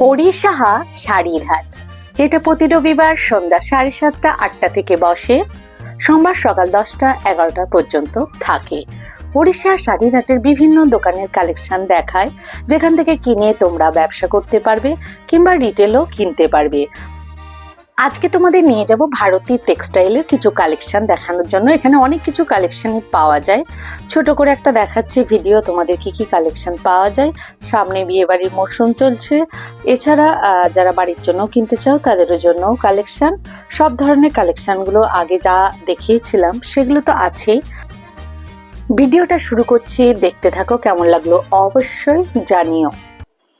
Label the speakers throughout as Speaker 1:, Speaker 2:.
Speaker 1: হরিসাহা শাড়ির হাট যেটা প্রতি রবিবার সন্ধ্যা সাড়ে সাতটা, আটটা থেকে বসে, সোমবার সকাল দশটা, এগারোটা পর্যন্ত থাকে। ওড়িশা শাড়ির হাটের বিভিন্ন দোকানের কালেকশন দেখায়, যেখান থেকে কিনে তোমরা ব্যবসা করতে পারবে কিংবা রিটেলও কিনতে পারবে। আজকে তোমাদের নিয়ে যাব ভারতী টেক্সটাইলের কিছু কালেকশন দেখানোর জন্য। এখানে অনেক কিছু কালেকশন পাওয়া যায়। ছোট করে একটা দেখাচ্ছে ভিডিও, তোমাদের কি কি কালেকশন পাওয়া যায়। সামনে বিয়েবাড়ির মরশুম চলছে। এছাড়া যারা বাড়ির জন্য কিনতে চাও, তাদেরও জন্য কালেকশন। সব ধরনের কালেকশনগুলো আগে যা দেখিয়েছিলাম, সেগুলো তো আছেই। ভিডিওটা শুরু করছি। দেখতে থাকো কেমন লাগল অবশ্যই জানিও।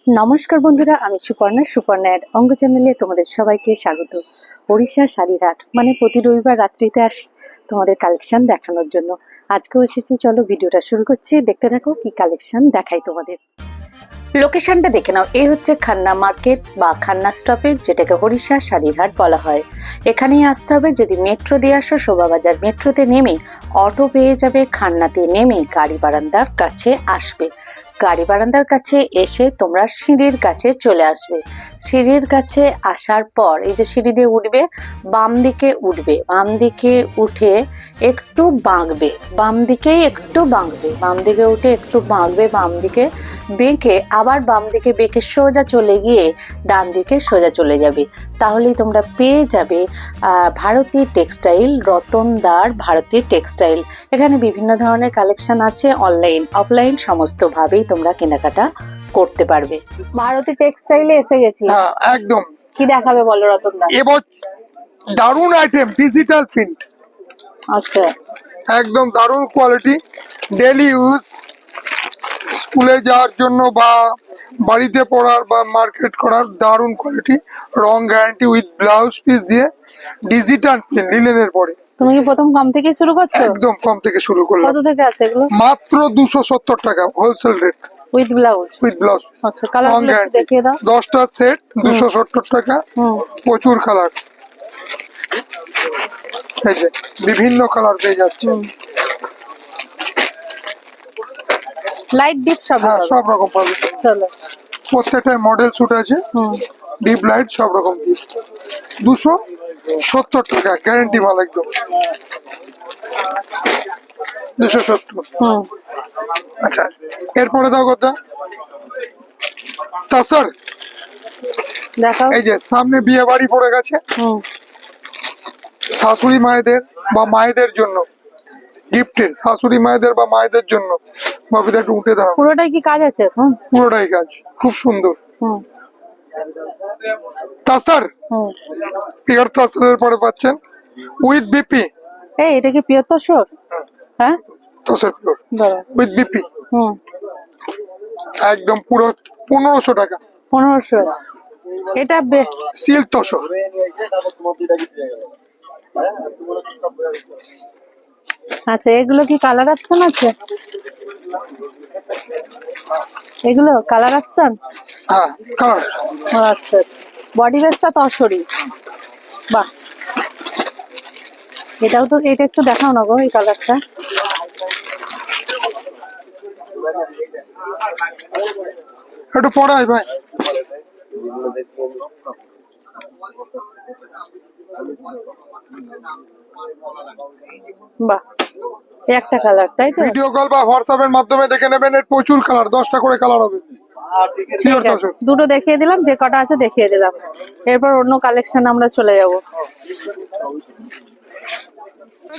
Speaker 1: নমস্কার বন্ধুরা, আমি সুপর্ণা। সুপর্ণার অঙ্গ চ্যানেলে তোমাদের সবাইকে স্বাগত। ওড়িশা শাড়ির হাট মানে প্রতি রবিবার রাত্রিতে আসি তোমাদের কালেকশন দেখানোর জন্য। আজকেও এসেছি, চলো ভিডিওটা শুরু করছি। দেখতে থাকো কি কালেকশন দেখাই তোমাদের। লোকেশনটা দেখে নাও। এই হচ্ছে খান্না মার্কেট বা খান্না স্টপেজ যেটাকে হরিষা শাড়ির হাট বলা হয়। এখানেই আসতে হবে। যদি মেট্রো দিয়ে আসো, শোভাবাজার মেট্রোতে নেমে অটো পেয়ে যাবে, খান্নাতে নেমে গাড়ি বারান্দার কাছে আসবে। গাড়ি বারান্দার কাছে এসে তোমরা সিঁড়ির কাছে চলে আসবে। সিঁড়ির কাছে আসার পর এই যে সিঁড়ি দিয়ে উঠবে, বাম দিকে উঠবে। বাম দিকে উঠে একটু বাঁকবে। বাম দিকেই একটু বাঁকবে। বাম দিকে উঠে একটু বাঁকবে, বাম দিকে বেঁকে আবার বাম দিকে বেঁকে সোজা চলে গিয়ে ডান দিকে সোজা চলে যাবে। তাহলেই তোমরা পেয়ে যাবে আহ, ভারতী টেক্সটাইল রতনদার ভারতী টেক্সটাইল। এখানে বিভিন্ন ধরনের কালেকশন আছে অনলাইন অফলাইন সমস্তভাবেই তোমরা কেনাকাটা করতে পারবে। ভারতী টেক্সটাইলে এসে গেছি।
Speaker 2: হ্যাঁ একদম।
Speaker 1: কি দেখাবে বলো রতনদা?
Speaker 2: এবার দারুণ আইটেম ডিজিটাল প্রিন্ট
Speaker 1: আচ্ছা।
Speaker 2: একদম দারুণ কোয়ালিটি ডেলি ইউজ স্কুলে যাওয়ার জন্য বা বাড়িতে পড়ার বা মার্কেট করার দারুণ কোয়ালিটি রং গ্যারান্টি উইথ ব্লাউজ পিস দিয়ে ডিজিটাল প্রিন্ট লিলেনের পরে।
Speaker 1: তুমি কি প্রথম কম থেকে শুরু করছ?
Speaker 2: একদম কম থেকে শুরু করলাম।
Speaker 1: কত থেকে আছে এগুলো?
Speaker 2: মাত্র দুশো সত্তর টাকা wholesale rate
Speaker 1: with blouse
Speaker 2: with blouse
Speaker 1: আচ্ছা কালার দেখিয়ে দাও।
Speaker 2: দশটা সেট দুশো সত্তর টাকা। প্রচুর কালার এই যে বিভিন্ন কালার পেয়ে যাচ্ছে।
Speaker 1: লাইট ডিপ সব
Speaker 2: হ্যাঁ সব রকম পাবে।
Speaker 1: চলো।
Speaker 2: প্রত্যেকটায় মডেল স্যুট আছে। ডিপ লাইট সব রকম ডিপ দুশো সত্তর টাকা গ্যারেন্টি মাল একদম। দুশো সত্তর।
Speaker 1: হুম।
Speaker 2: আচ্ছা এরপরে দাও কথা। তা স্যার
Speaker 1: দেখাও।
Speaker 2: এই যে সামনে বিয়ে বাড়ি পড়ে গেছে। শাশুড়ি মায়েদের বা মায়েদের জন্য। গিফটের শাশুড়ি মায়েদের বা মায়েদের জন্য। বাপিটা একটু উঠে দাঁড়াও।
Speaker 1: পুরোটাই কি কাজ আছে হুম
Speaker 2: পুরোটাই কাজ খুব সুন্দর।
Speaker 1: হুম।
Speaker 2: তাসার? এগারো তাসারের পরে পাচ্ছেন উইথ বিপি
Speaker 1: এই এটা কি পিওর তসর? হ্যাঁ?
Speaker 2: তসর পিওর। উইথ বিপি
Speaker 1: হুম।
Speaker 2: একদম পুরো পনেরোশো টাকা।
Speaker 1: পনেরোশো। এটা
Speaker 2: সিল তসর।
Speaker 1: আচ্ছা এগুলো কি কালার অপশন আছে? এগুলো কালার অপশন
Speaker 2: হ্যাঁ কালার
Speaker 1: আচ্ছা আচ্ছা। বডি বেসটা তসরি বাহ। এটাও তো এটা একটু দেখাও না গো এই কালারটা
Speaker 2: একটু পড়াই ভাই।
Speaker 1: বাহ। একটা কালার তাই তো?
Speaker 2: ভিডিও কল বা হোয়াটসঅ্যাপের মাধ্যমে দেখে নেবেন এর প্রচুর কালার দশটা করে কালার হবে।
Speaker 1: দুটো দেখিয়ে দিলাম যে কটা আছে দেখিয়ে দিলাম। এরপর অন্য কালেকশন আমরা চলে যাব।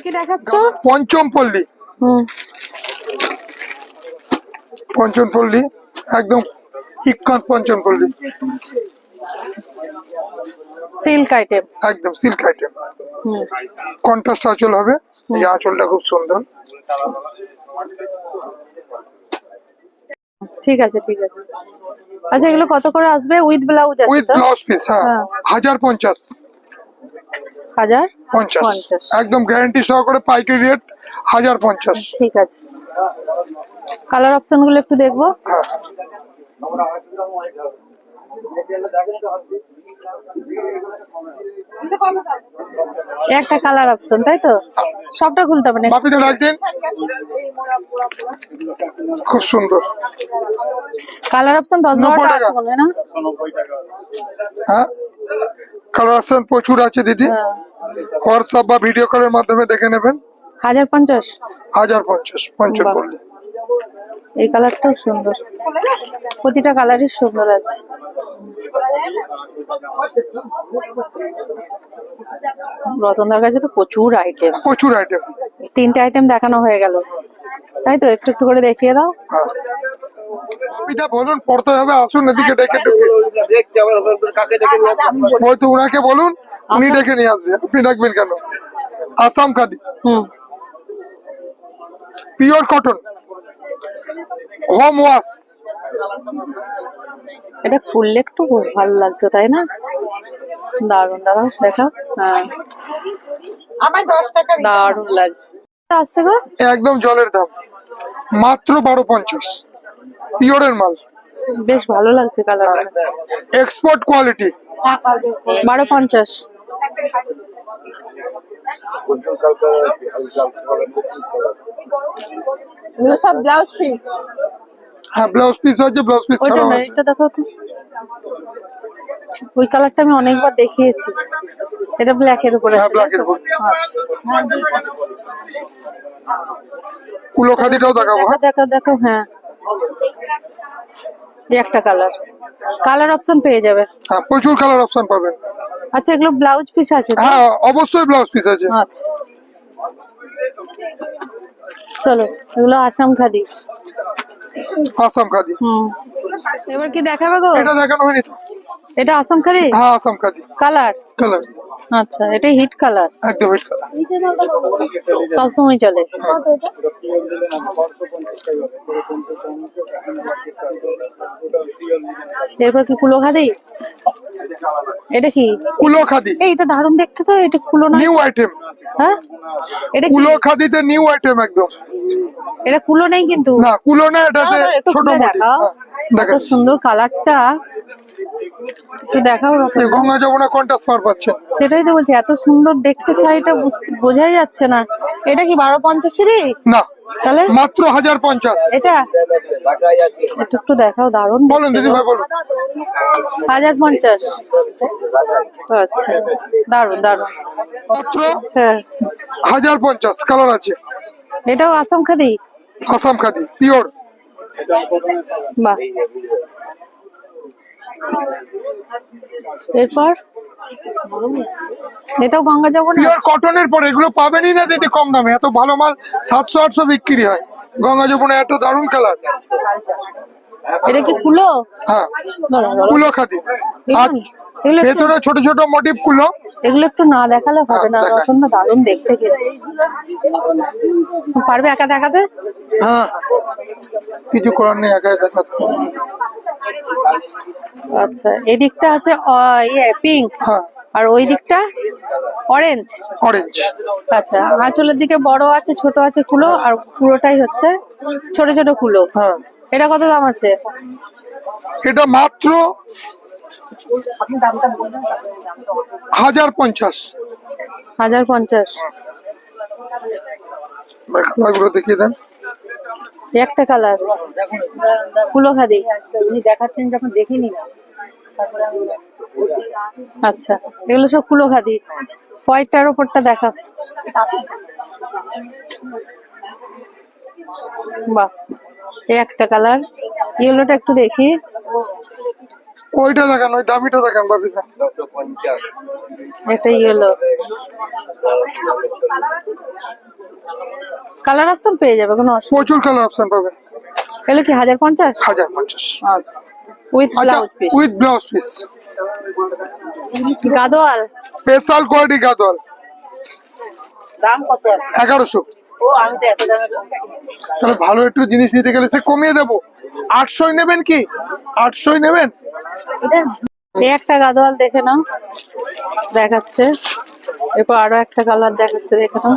Speaker 1: কি দেখাচ্ছ?
Speaker 2: পঞ্চম পল্লী।
Speaker 1: হুম।
Speaker 2: পঞ্চম পল্লী একদম ইক্কান পঞ্চম পল্লী।
Speaker 1: সিল্ক আইটেম
Speaker 2: একদম সিল্ক আইটেম
Speaker 1: হুম।
Speaker 2: কন্ট্রাস্ট আঁচল হবে। এই আঁচলটা খুব সুন্দর।
Speaker 1: ঠিক আছে ঠিক আছে। আচ্ছা এগুলো কত করে আসবে? উইথ ব্লাউজ আছে
Speaker 2: উইথ ব্লাউজ পিস হ্যাঁ।
Speaker 1: হ্যাঁ।
Speaker 2: হাজার পঞ্চাশ। একদম গ্যারান্টি সহকারে পাইকারি রেট হাজার পঞ্চাশ।
Speaker 1: ঠিক আছে। কালার অপশনগুলো একটু দেখব।
Speaker 2: হ্যাঁ।
Speaker 1: একটা কালার অপশন তাই তো? সবটা খুলতে হবে না
Speaker 2: বাপিতে রাখবেন খুব সুন্দর।
Speaker 3: কালার অপশন দশ
Speaker 2: নব্বই
Speaker 3: বারোটা
Speaker 2: টাকা।
Speaker 3: আছে মনে না?
Speaker 2: হ্যাঁ? কালার অপশন প্রচুর আছে দিদি।
Speaker 3: হ্যাঁ।
Speaker 2: হোয়াটসঅ্যাপ বা ভিডিও কলের মাধ্যমে দেখে নেবেন।
Speaker 3: হাজার পঞ্চাশ?
Speaker 2: হাজার পঞ্চাশ পঞ্চাশ।
Speaker 3: এই কালারটাও সুন্দর। প্রতিটা কালারই সুন্দর আছে। রতনদার কাছে তো প্রচুর আইটেম
Speaker 2: প্রচুর আইটেম
Speaker 3: তিনটে আইটেম দেখানো হয়ে গেল। তাই তো একটু একটু করে দেখিয়ে দাও।
Speaker 2: হ্যাঁ। কবিতা বলুন পড়তে হবে আসুন এদিকে ডেকে। হয়তো উনাকে বলুন উনি ডেকে নিয়ে আসবে। আপনি ডাকবেন কেন? আসাম খাদি।
Speaker 3: হুম।
Speaker 2: পিওর কটন হোম ওয়াশ
Speaker 3: এটা খুললে একটু ভালো লাগতো তাই না? দারুণ দারুণ দেখা হ্যাঁ।
Speaker 4: আমায় দশ টাকা
Speaker 3: দারুণ লাগছে। আসছে গো?
Speaker 2: একদম জলের দাম। মাত্র বারো পঞ্চাশ। পিওরের মাল।
Speaker 3: বেশ ভালো লাগছে কালারটা।
Speaker 2: এক্সপোর্ট কোয়ালিটি
Speaker 3: বারো পঞ্চাশ।
Speaker 4: সব ব্লাউজ পিস
Speaker 2: হ্যাঁ ব্লাউজ পিস আছে ব্লাউজ পিস ছাড়াও আছে।
Speaker 3: মেরিটটা দেখো তো। ওই কালারটা আমি অনেকবার দেখিয়েছি। এটা ব্ল্যাক এর উপরে
Speaker 2: হ্যাঁ, black এর? উপর।
Speaker 3: আচ্ছা।
Speaker 2: কুলো খাদিটাও দেখাবো হ্যাঁ?
Speaker 3: দেখো দেখো হ্যাঁ। এই একটা কালার কালার অপশন পেয়ে যাবে।
Speaker 2: হ্যাঁ প্রচুর কালার অপশন পাবেন।
Speaker 3: আচ্ছা এগুলো ব্লাউজ পিস আছে?
Speaker 2: হ্যাঁ অবশ্যই ব্লাউজ পিস আছে।
Speaker 3: আচ্ছা। চলো এগুলো আসাম খাদি।
Speaker 2: আসাম খাদি।
Speaker 3: হুম এবার কি দেখাবে গো?
Speaker 2: এটা দেখানো হয়নি তো?
Speaker 3: এটা আসাম খাদি?
Speaker 2: হ্যাঁ আসাম খাদি।
Speaker 3: কালার?
Speaker 2: কালার।
Speaker 3: আচ্ছা এটা হিট কালার।
Speaker 2: একদম হিট কালার।
Speaker 3: সবসময় চলে। এরপর কি কুলো খাদি? এটা কি?
Speaker 2: কুলো খাদি।
Speaker 3: এই এটা দারুণ দেখতে তো এটা কুলো না?
Speaker 2: নিউ আইটেম
Speaker 3: হ্যাঁ? এটা
Speaker 2: কুলো খাদিতে নিউ আইটেম একদম।
Speaker 3: এটা কুলো নেই কিন্তু।
Speaker 2: না কুলো না এটাতে ছোট হ্যাঁ,
Speaker 3: কত সুন্দর কালারটা। একটু দেখাও
Speaker 2: গঙ্গা যমুনা পার
Speaker 3: সেটাই তো বলছি এত সুন্দর দেখতে শাড়িটা বোঝাই যাচ্ছে না। এটা কি বারো পঞ্চাশেরই?
Speaker 2: না
Speaker 3: তাহলে?
Speaker 2: মাত্র হাজার পঞ্চাশ।
Speaker 3: এটা? একটু একটু দেখাও দারুণ
Speaker 2: বলুন
Speaker 3: দেখতে
Speaker 2: দিদি ভাই বলুন।
Speaker 3: হাজার পঞ্চাশ। আচ্ছা দারুণ দারুণ।
Speaker 2: মাত্র
Speaker 3: হ্যাঁ।
Speaker 2: হাজার পঞ্চাশ কালার আছে।
Speaker 3: এটাও আসাম খাদি?
Speaker 2: আসাম খাদি পিওর।
Speaker 3: বাহ। এরপর? এটাও গঙ্গা যাব না?
Speaker 2: পিওর কটনের পরে এগুলো পাবেনই না দিদি কম দামে। এত ভালো মাল সাতশো আটশো বিক্রি হয়। গঙ্গা যমুনা এত দারুণ কালার।
Speaker 3: এটা কি কুলো?
Speaker 2: হ্যাঁ। কুলো খাদি। ভেতরে ছোট ছোট মোটিভ কুলো।
Speaker 3: এগুলো একটু না দেখালে হবে না। না দারুণ দেখতে কিন্তু পারবে একা দেখাতে?
Speaker 2: হ্যাঁ। কিছু করার নেই একাই দেখাতে।
Speaker 3: আচ্ছা এই দিকটা আছে ইয়ে পিঙ্ক
Speaker 2: হ্যাঁ।
Speaker 3: আর ওই দিকটা অরেঞ্জ
Speaker 2: অরেঞ্জ
Speaker 3: আচ্ছা আঁচলের দিকে বড় আছে ছোট আছে কুলো আর পুরোটাই হচ্ছে ছোট ছোট কুলো।
Speaker 2: হ্যাঁ।
Speaker 3: এটা কত দাম আছে?
Speaker 2: এটা মাত্র হাজার পঞ্চাশ।
Speaker 3: হাজার পঞ্চাশ।
Speaker 2: কালারগুলো দেখিয়ে দেন।
Speaker 3: একটা কালার। কুলো খাদি উনি দেখাচ্ছেন যখন দেখিনি আচ্ছা এগুলো সব কুলো খাদি হোয়াইটটার ওপরটা দেখা। বাহ একটা কালার। ইয়েলোটা একটু দেখি।
Speaker 2: ওইটা দেখান ওই দামিটা দেখান বাবিদা
Speaker 3: এটা ইয়েলো কালার অপশন পেয়ে যাবে কোনো অসুবিধা
Speaker 2: প্রচুর কালার অপশন পাবেন
Speaker 3: এগুলো কি হাজার পঞ্চাশ?
Speaker 2: হাজার পঞ্চাশ।
Speaker 3: আচ্ছা। With blouse piece
Speaker 2: with blouse piece
Speaker 3: Gadwal?
Speaker 2: Special quality Gadwal.
Speaker 4: দাম কত
Speaker 2: এগারোশো।
Speaker 4: ও আমি তো এত দামে বলছি।
Speaker 2: তাহলে ভালো একটু জিনিস নিতে গেলে সে কমিয়ে দেবো। আটশোই নেবেন কি? আটশোই নেবেন?
Speaker 3: এই একটা গাদোয়াল দেখে নাও। দেখাচ্ছে। এরপর আরও একটা কালার দেখাচ্ছে দেখে নাও।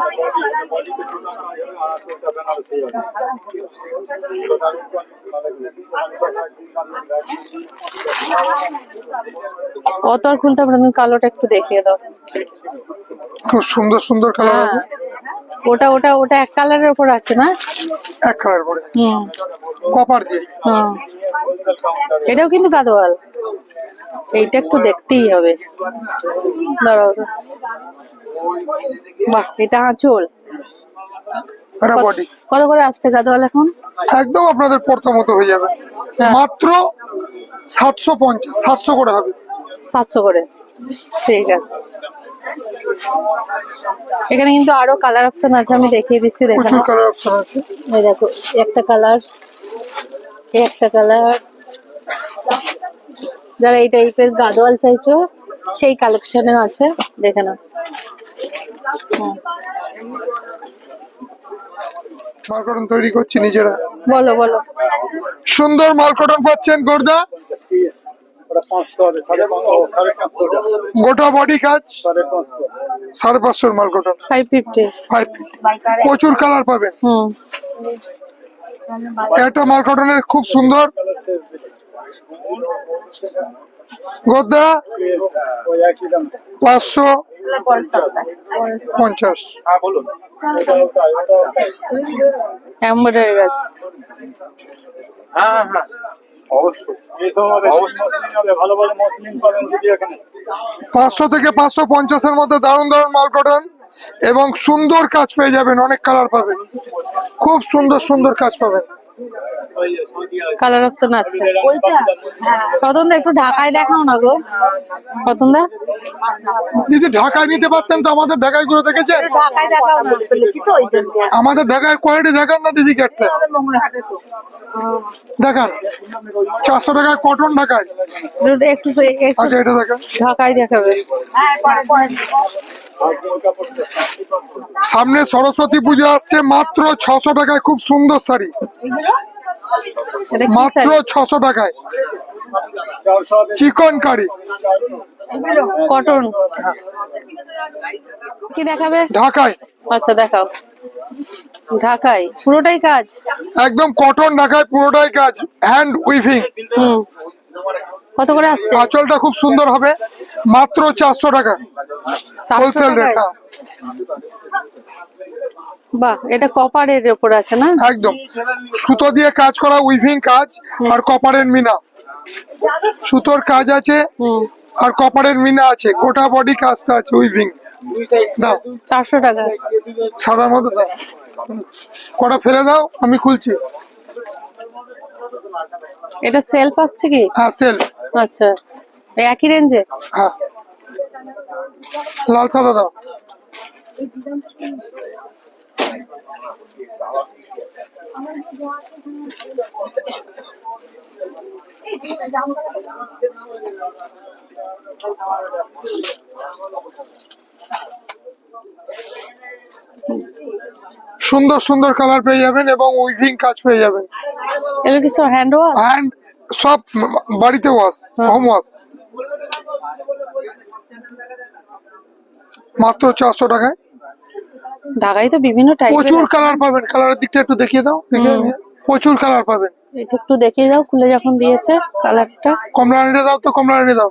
Speaker 3: অত আর খুলতে পারবে না, তুমি কালোটা একটু দেখিয়ে দাও।
Speaker 2: খুব সুন্দর সুন্দর কালার
Speaker 3: হ্যাঁ। ওটা ওটা ওটা এক কালারের উপর আছে না?
Speaker 2: এক কালার করে
Speaker 3: হুম।
Speaker 2: কপার দিয়ে।
Speaker 3: হুম। এটাও কিন্তু গাদোয়াল। এইটা একটু দেখতেই হবে। দাঁড়াও বাহ এটা আঁচল। কত করে আসছে গাদোয়াল এখন?
Speaker 2: একদম আপনাদের পড়তা মতো হয়ে যাবে।
Speaker 3: হ্যাঁ।
Speaker 2: মাত্র সাতশো পঞ্চাশ সাতশো করে হবে।
Speaker 3: সাতশো করে। ঠিক আছে। এখানে কিন্তু আরও কালার অপশন আছে আমি দেখিয়ে দিচ্ছি
Speaker 2: কালার অপশন আছে।
Speaker 3: এই দেখো একটা কালার একটা কালার যারা এই টাইপের গাদোয়াল চাইছো সেই কালেকশনের আছে দেখে নাও। হুম,
Speaker 2: মালকটন তৈরি করছি নিজেরা।
Speaker 3: বলো বলো।
Speaker 2: সুন্দর মালকটন পাচ্ছেন গোর্দা। গোটা বডি কাজ?
Speaker 5: সাড়ে
Speaker 2: পাঁচশোর মালকটন। প্রচুর কালার পাবেন। একটা মালকটনের খুব সুন্দর।
Speaker 5: দাম
Speaker 2: পাঁচশো পঞ্চাশ।
Speaker 5: হ্যাঁ
Speaker 3: গাছ।
Speaker 5: হ্যাঁ হ্যাঁ
Speaker 2: পাঁচশো থেকে পাঁচশো পঞ্চাশের মধ্যে দারুণ দারুণ মালকটন এবং সুন্দর কাজ পেয়ে যাবেন অনেক কালার পাবেন। খুব সুন্দর সুন্দর কাজ পাবেন।
Speaker 3: কালার অপশন আছে। প্রথমদা একটু ঢাকায় দেখাও না গো। প্রথমদা
Speaker 2: দিদি ঢাকায় নিতে পারতেন তো আমাদের ঢাকায়গুলো দেখেছেন
Speaker 3: ঢাকায় দেখাও না।
Speaker 4: বলেছি তো ওই জন্য।
Speaker 2: আমাদের ঢাকায় কোয়ালিটি দেখান না দিদিকে একটা
Speaker 4: আমাদের মঙ্গলা হাটে তো
Speaker 2: দেখান। চারশো টাকায় কটন ঢাকায়।
Speaker 3: একটু একটু
Speaker 2: আচ্ছা এটা দেখান।
Speaker 3: ঢাকায় দেখাবে।
Speaker 4: হ্যাঁ পরে পরে।
Speaker 2: সামনে সরস্বতী পুজো আসছে মাত্র ছশো টাকায় খুব সুন্দর শাড়ি। মাত্র? ছশো টাকায়। চিকন কারি
Speaker 3: কটন। কি দেখাবে?
Speaker 2: ঢাকায়।
Speaker 3: আচ্ছা দেখাও। ঢাকায়। পুরোটাই কাজ?
Speaker 2: একদম কটন ঢাকায় পুরোটাই কাজ। হ্যান্ড উইভিং
Speaker 3: কত করে আসছে?
Speaker 2: আঁচলটা খুব সুন্দর হবে। মাত্র চারশো টাকা। Wholesale rate?
Speaker 3: বাহ এটা কপারের উপর আছে না?
Speaker 2: একদম। সুতো দিয়ে কাজ করা উইভিং কাজ আর কপারের মিনা। সুতোর কাজ আছে
Speaker 3: হুম।
Speaker 2: আর কপারের মিনা আছে। গোটা বডি কাজটা আছে উইভিং দাও।
Speaker 3: চারশো টাকা।
Speaker 2: সাদার মধ্যে দাও। কটা ফেলে দাও আমি খুলছি।
Speaker 3: এটা সেলফ আসছে কি?
Speaker 2: হ্যাঁ সেল
Speaker 3: আচ্ছা। একই রেঞ্জে
Speaker 2: হ্যাঁ। লাল সাদা দাও। সুন্দর সুন্দর কালার পেয়ে যাবেন এবং উইভিং কাজ পেয়ে যাবেন।
Speaker 3: এগুলো কিছু হ্যান্ড ওয়াশ
Speaker 2: হ্যান্ড সব বাড়িতে ওয়াশ হোম ওয়াশ মাত্র চারশো টাকায়।
Speaker 3: ঢাকায় তো বিভিন্ন টাইপের
Speaker 2: প্রচুর কালার পাবেন কালারের দিকটা একটু দেখিয়ে দাও। প্রচুর কালার পাবেন।
Speaker 3: এটা একটু দেখিয়ে দাও খুলে যখন দিয়েছে কালারটা
Speaker 2: কমলা রানী দাও তো কমলা রানী দাও।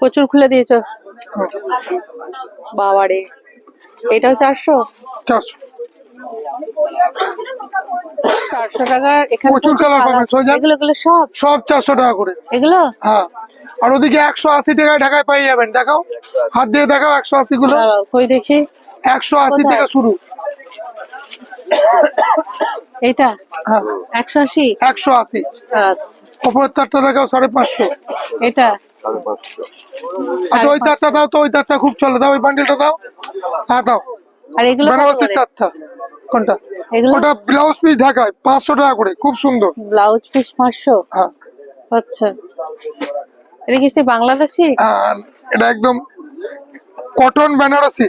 Speaker 3: প্রচুর খুলে দিয়েছ। বাবারে এটাও চারশো?
Speaker 2: চারশো।
Speaker 3: চারশো টাকার এখানে
Speaker 2: প্রচুর colour পাবেন। সোজা।
Speaker 3: এগুলো এগুলো সব?
Speaker 2: সব চারশো টাকা করে।
Speaker 3: এগুলো?
Speaker 2: হ্যাঁ। আর ওদিকে একশো আশি টাকায় ঢাকায় পেয়ে যাবেন দেখাও। হাত দিয়ে দেখাও একশো আশি গুলো
Speaker 3: দাঁড়াও কই দেখি?
Speaker 2: একশো আশি থেকে শুরু।
Speaker 3: এটা
Speaker 2: হ্যাঁ।
Speaker 3: একশো আশি?
Speaker 2: একশো আশি।
Speaker 3: আচ্ছা।
Speaker 2: ওপরের তারটা দেখাও সাড়ে পাঁচশো।
Speaker 3: এটা
Speaker 2: আচ্ছা ওই তারটা দাও তো ওই তারটা খুব চলে। দাও ওই বান্ডিলটা দাও। হ্যাঁ দাও।
Speaker 3: আর এগুলো
Speaker 2: বেনারসির তারটা। কোনটা? ওটা ব্লাউজ পিস ঢাকায় পাঁচশো টাকা করে খুব সুন্দর।
Speaker 3: ব্লাউজ পিস পাঁচশো?
Speaker 2: হ্যাঁ।
Speaker 3: আচ্ছা। এটা কি সে বাংলাদেশি?
Speaker 2: আর এটা একদম কটন বেনারসি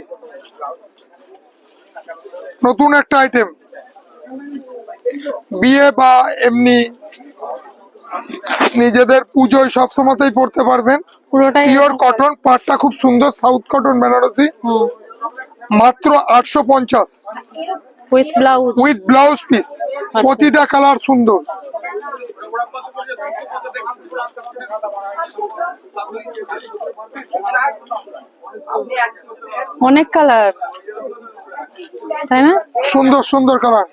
Speaker 2: নতুন একটা আইটেম বিয়ে বা এমনি নিজেদের পুজোয় সব সময়তেই পড়তে পারবেন। পিওর কটন পাটটা খুব সুন্দর সাউথ কটন বেনারসি মাত্র আটশো পঞ্চাশ।
Speaker 3: With blouse
Speaker 2: with blouse piece প্রতিটা কালার সুন্দর।
Speaker 3: অনেক কালার তাই না?
Speaker 2: সুন্দর সুন্দর কালার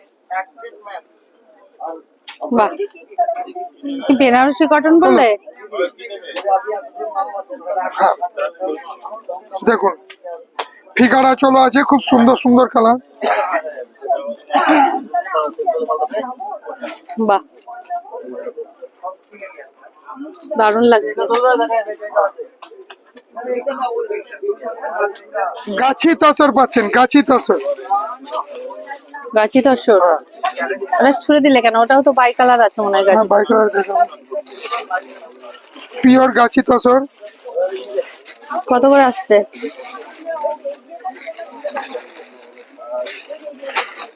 Speaker 3: বাহ। বেনারসি কটন বললে
Speaker 2: হ্যাঁ। দেখুন ফিকারা চলো আছে খুব সুন্দর সুন্দর কালার
Speaker 3: বাহ। দারুণ লাগছে।
Speaker 2: গাছি তসর পাচ্ছেন গাছি তসর।
Speaker 3: গাছি তো সর ওটা ছুড়ে দিলে কেন? ওটাও তো বাই কালার আছে মনে হয় গাছি।
Speaker 2: বাই কালার পিওর গাছি তসর।
Speaker 3: কত করে আসছে?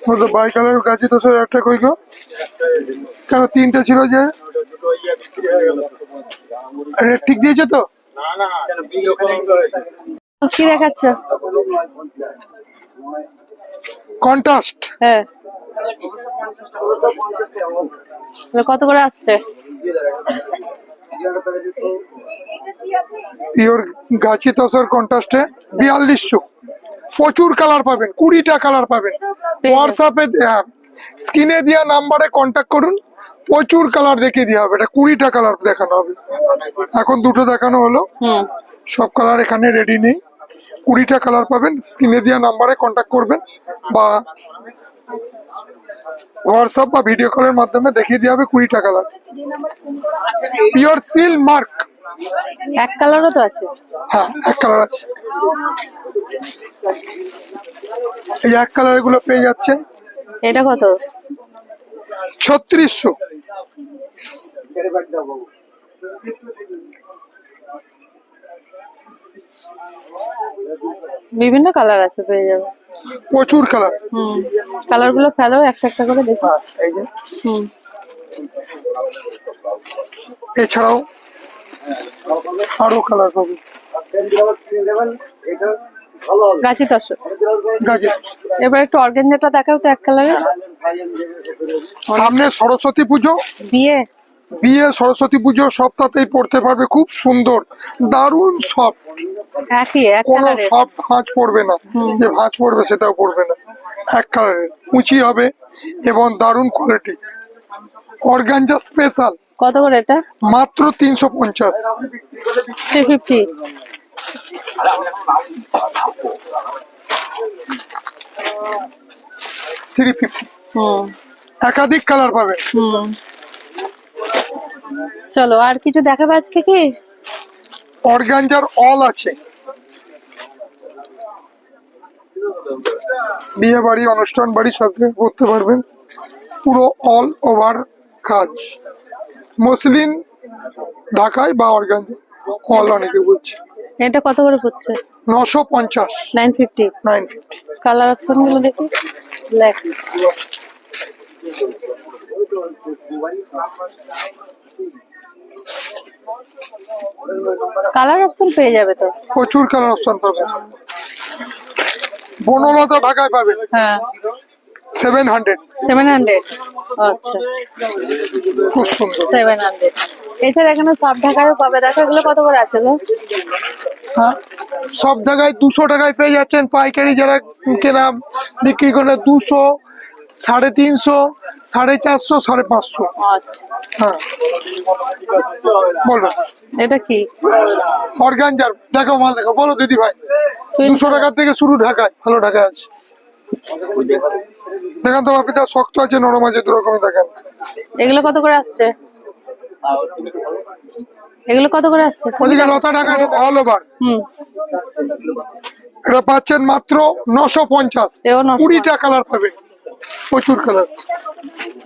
Speaker 2: বলতো বাই কালার গাছি তসর একটা কই গো? কেন তিনটে ছিল যে? রেট ঠিক দিয়েছে তো?
Speaker 5: কি
Speaker 3: দেখাচ্ছ?
Speaker 2: কন্ট্রাস্ট।
Speaker 3: হ্যাঁ। কত করে আসছে?
Speaker 2: পিওর গাছি তসর কন্ট্রাস্টে। বিয়াল্লিশশো। প্রচুর কালার পাবেন কুড়িটা কালার পাবেন। হোয়াটসঅ্যাপে স্ক্রিনে দেওয়া নাম্বারে কন্ট্যাক্ট করুন প্রচুর কালার দেখিয়ে দেওয়া হবে। এটা কুড়িটা কালার দেখানো হবে। এখন দুটো দেখানো হলো। সব কালার এখানে রেডি নেই। কুড়িটা কালার পাবেন স্ক্রিনে দেওয়া নাম্বারে কন্ট্যাক্ট করবেন বা হোয়াটসঅ্যাপ বা ভিডিও কলের মাধ্যমে দেখিয়ে দেওয়া হবে কুড়িটা কালার পিওর সিল মার্ক
Speaker 3: এক কালারও তো আছে।
Speaker 2: হ্যাঁ এক কালার আছে। এই এক কালারগুলো পেয়ে যাচ্ছেন
Speaker 3: এটা কত?
Speaker 2: ছত্রিশশো।
Speaker 3: বিভিন্ন কালার আছে পেয়ে যাবে।
Speaker 2: প্রচুর কালার।
Speaker 3: হুম কালারগুলো ফেলো একটা একটা করে দেখো।
Speaker 2: এই যে।
Speaker 3: হুম।
Speaker 2: এছাড়াও আরও কালার পাবে
Speaker 3: গাছি তসর এবার একটু অর্গেঞ্জাটা দেখাও তো এক কালারের
Speaker 2: সামনে সরস্বতী পুজো।
Speaker 3: বিয়ে?
Speaker 2: বিয়ে সরস্বতী পুজো সপ্তাহতেই পড়তে পারবে খুব সুন্দর। দারুণ
Speaker 3: এক
Speaker 2: কোনো সব ভাঁজ পড়বে না। যে ভাঁজ পড়বে সেটাও পড়বে না। এক কালারের উঁচি হবে এবং দারুণ কোয়ালিটি অর্গানজা স্পেশাল
Speaker 3: কত করে এটা?
Speaker 2: মাত্র তিনশো পঞ্চাশ।
Speaker 3: থ্রি ফিফটি
Speaker 2: থ্রি ফিফটি একাধিক কালার পাবে।
Speaker 3: হুম। চলো আর কিছু দেখাবে আজকে কি?
Speaker 2: অর্গানজার অল আছে। বিয়ে বাড়ি অনুষ্ঠান বাড়ি সব করতে পারবেন। পুরো অল ওভার কাজ। মসলিন ঢাকায় বা অর্গানজা অল অনেকে বলছে?
Speaker 3: এটা কত করে পড়ছে?
Speaker 2: নশো পঞ্চাশ।
Speaker 3: Nine fifty
Speaker 2: nine fifty
Speaker 3: colour অপশনগুলো দেখি। ব্ল্যাক কালার অপশন পেয়ে যাবে তো?
Speaker 2: প্রচুর কালার অপশন পাবেন। বনলতা ঢাকায় পাবে
Speaker 3: হ্যাঁ।
Speaker 2: Seven hundred.
Speaker 3: Seven hundred? আচ্ছা।
Speaker 2: খুব সুন্দর।
Speaker 3: Seven hundred. এছাড়া এখানে সব ঢাকায়ও পাবে। দেখো এগুলো কত করে আছে গো?
Speaker 2: হ্যাঁ? সব জায়গায় দুশো টাকায় পেয়ে যাচ্ছেন পাইকারি যারা কেনা বিক্রি করে দুশো সাড়ে তিনশো সাড়ে চারশো সাড়ে পাঁচশো।
Speaker 3: আচ্ছা।
Speaker 2: হ্যাঁ।
Speaker 3: এটা কি?
Speaker 2: অর্গানজার। দেখো মাল দেখো। বলো দিদি ভাই। দুশো টাকার থেকে শুরু ঢাকায়। ভালো ঢাকায় আছে। দেখেন তো বাপিদা শক্ত আছে নরম আছে দু রকমই দেখেন।
Speaker 3: এগুলো কত করে আসছে? এগুলো কত করে আসছে?
Speaker 2: ওদিকে লতা ঢাকা অল ওভার
Speaker 3: হুম।
Speaker 2: এটা পাচ্ছেন মাত্র নশো পঞ্চাশ।
Speaker 3: এও 950
Speaker 2: কুড়িটা কালার পাবেন প্রচুর কালার।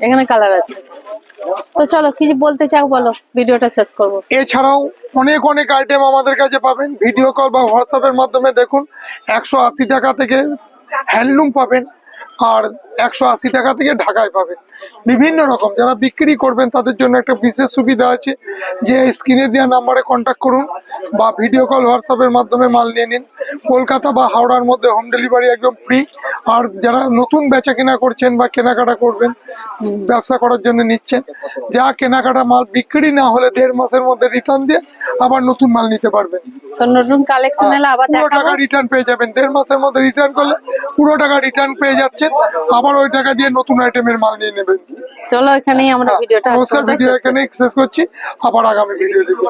Speaker 3: এখানে কালার আছে। তো চলো কিছু বলতে চাও বলো ভিডিওটা শেষ করব।
Speaker 2: এছাড়াও অনেক অনেক আইটেম আমাদের কাছে পাবেন। ভিডিও কল বা হোয়াটসঅ্যাপের মাধ্যমে দেখুন একশো আশি টাকা থেকে হ্যান্ডলুম পাবেন আর একশো আশি টাকা থেকে ঢাকায় পাবেন। বিভিন্ন রকম যারা বিক্রি করবেন তাদের জন্য একটা বিশেষ সুবিধা আছে যে স্ক্রিনে দেওয়া নাম্বারে কন্ট্যাক্ট করুন বা ভিডিও কল হোয়াটসঅ্যাপের মাধ্যমে মাল নিয়ে নিন। কলকাতা বা হাওড়ার মধ্যে হোম ডেলিভারি একদম ফ্রি আর যারা নতুন বেচা কেনা করছেন বা কেনাকাটা করবেন ব্যবসা করার জন্য নিচ্ছেন যা কেনাকাটা মাল বিক্রি না হলে দেড় মাসের মধ্যে রিটার্ন দিয়ে আবার নতুন মাল নিতে পারবেন।
Speaker 3: নতুন কালেকশন এলে আবার
Speaker 2: পুরো টাকা রিটার্ন পেয়ে যাবেন। দেড় মাসের মধ্যে রিটার্ন করলে পুরো টাকা রিটার্ন পেয়ে যাচ্ছেন। আবার ওই টাকা দিয়ে নতুন আইটেমের মাল নিয়ে নেবেন
Speaker 3: চলো এখানেই আমরা ভিডিওটা
Speaker 2: নমস্কার ভিডিও। এখানে শেষ করছি। আবার আগামী ভিডিও দেখব।